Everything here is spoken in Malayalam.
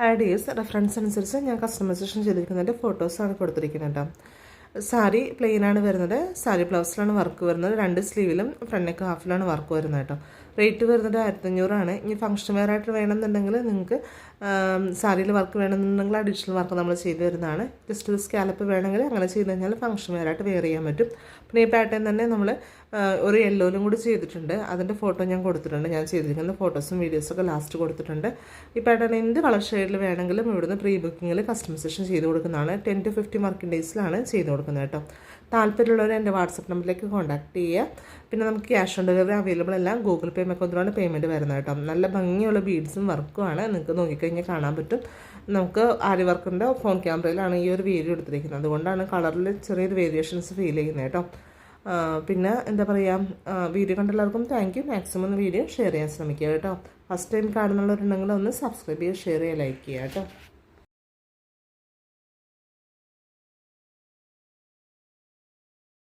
ഐഡിയസ് റെഫറൻസ് അനുസരിച്ച് ഞാൻ കസ്റ്റമൈസേഷൻ ചെയ്തിരിക്കുന്നതിന്റെ ഫോട്ടോസാണ് കൊടുത്തിരിക്കുന്നത് കേട്ടോ. സാരി പ്ലെയിനാണ് വരുന്നത്. സാരി ബ്ലൗസിലാണ് വർക്ക് വരുന്നത്. രണ്ട് സ്ലീവിലും ഫ്രണ്ട് നെക്ക് ഹാഫിലാണ് വർക്ക് വരുന്നത് കേട്ടോ. റേറ്റ് വരുന്നത് ആയിരത്തഞ്ഞൂറാണ്. ഇനി ഫംഗ്ഷൻ വെയർ ആയിട്ട് വേണമെന്നുണ്ടെങ്കിൽ നിങ്ങൾക്ക് സാരിയിൽ വർക്ക് വേണമെന്നുണ്ടെങ്കിൽ അഡീഷണൽ വർക്ക് നമ്മൾ ചെയ്തു തരുന്നതാണ്. ജസ്റ്റ് ഒരു സ്കാലപ്പ് വേണമെങ്കിൽ അങ്ങനെ ചെയ്ത് കഴിഞ്ഞാൽ ഫംഗ്ഷൻ വെയർ ആയിട്ട് വെയർ ചെയ്യാൻ പറ്റും. പിന്നെ ഈ പാറ്റേൺ തന്നെ നമ്മൾ ഒരു യെല്ലോയിലും കൂടി ചെയ്തിട്ടുണ്ട്. അതിന്റെ ഫോട്ടോ ഞാൻ കൊടുത്തിട്ടുണ്ട്. ഞാൻ ചെയ്തിരിക്കുന്ന ഫോട്ടോസും വീഡിയോസൊക്കെ ലാസ്റ്റ് കൊടുത്തിട്ടുണ്ട്. ഈ പാറ്റേൺ എന്ത് കളർ ഷെയ്ഡിൽ വേണമെങ്കിലും ഇവിടുന്ന് പ്രീ ബുക്കിങ്ങിൽ കസ്റ്റമൈസേഷൻ ചെയ്ത് കൊടുക്കുന്നതാണ്. ടെൻ ടു ഫിഫ്റ്റി വർക്കിംഗ് ഡേയ്സിലാണ് ചെയ്ത് കൊടുക്കുന്നത്. കേട്ടോ. താല്പര്യമുള്ളവർ എന്റെ വാട്സപ്പ് നമ്പറിലേക്ക് കോൺടാക്ട് ചെയ്യുക. പിന്നെ നമുക്ക് ക്യാഷ് ഓൺ ഡെലിവറി അവൈലബിൾ അല്ല. ഗൂഗിൾ പേ മെക്കൊന്നിലാണ് പേയ്മെന്റ് വരുന്നത് കേട്ടോ. നല്ല ഭംഗിയുള്ള ബീഡ്സും വർക്കുമാണ് നിങ്ങൾക്ക് നോക്കിക്കഴിഞ്ഞാൽ കാണാൻ പറ്റും. നമുക്ക് ആരി വർക്കിന്റെ ഫോൺ ക്യാമറയിലാണ് ഈ ഒരു വീഡിയോ എടുത്തിരിക്കുന്നത്. അതുകൊണ്ടാണ് കളറിൽ ചെറിയൊരു വേരിയേഷൻസ് ഫീൽ ചെയ്യുന്നത് കേട്ടോ. പിന്നെ എന്താ പറയുക വീഡിയോ കണ്ട എല്ലാവർക്കും thank you maximum video share ചെയ്യാൻ ശ്രമിക്കുക കേട്ടോ. ഫസ്റ്റ് ടൈം കാണുന്നുള്ളവരുണ്ടെങ്കിൽ ഒന്ന് സബ്സ്ക്രൈബ് ചെയ്യുക ഷെയർ ചെയ്യുക ലൈക്ക് ചെയ്യുക കേട്ടോ.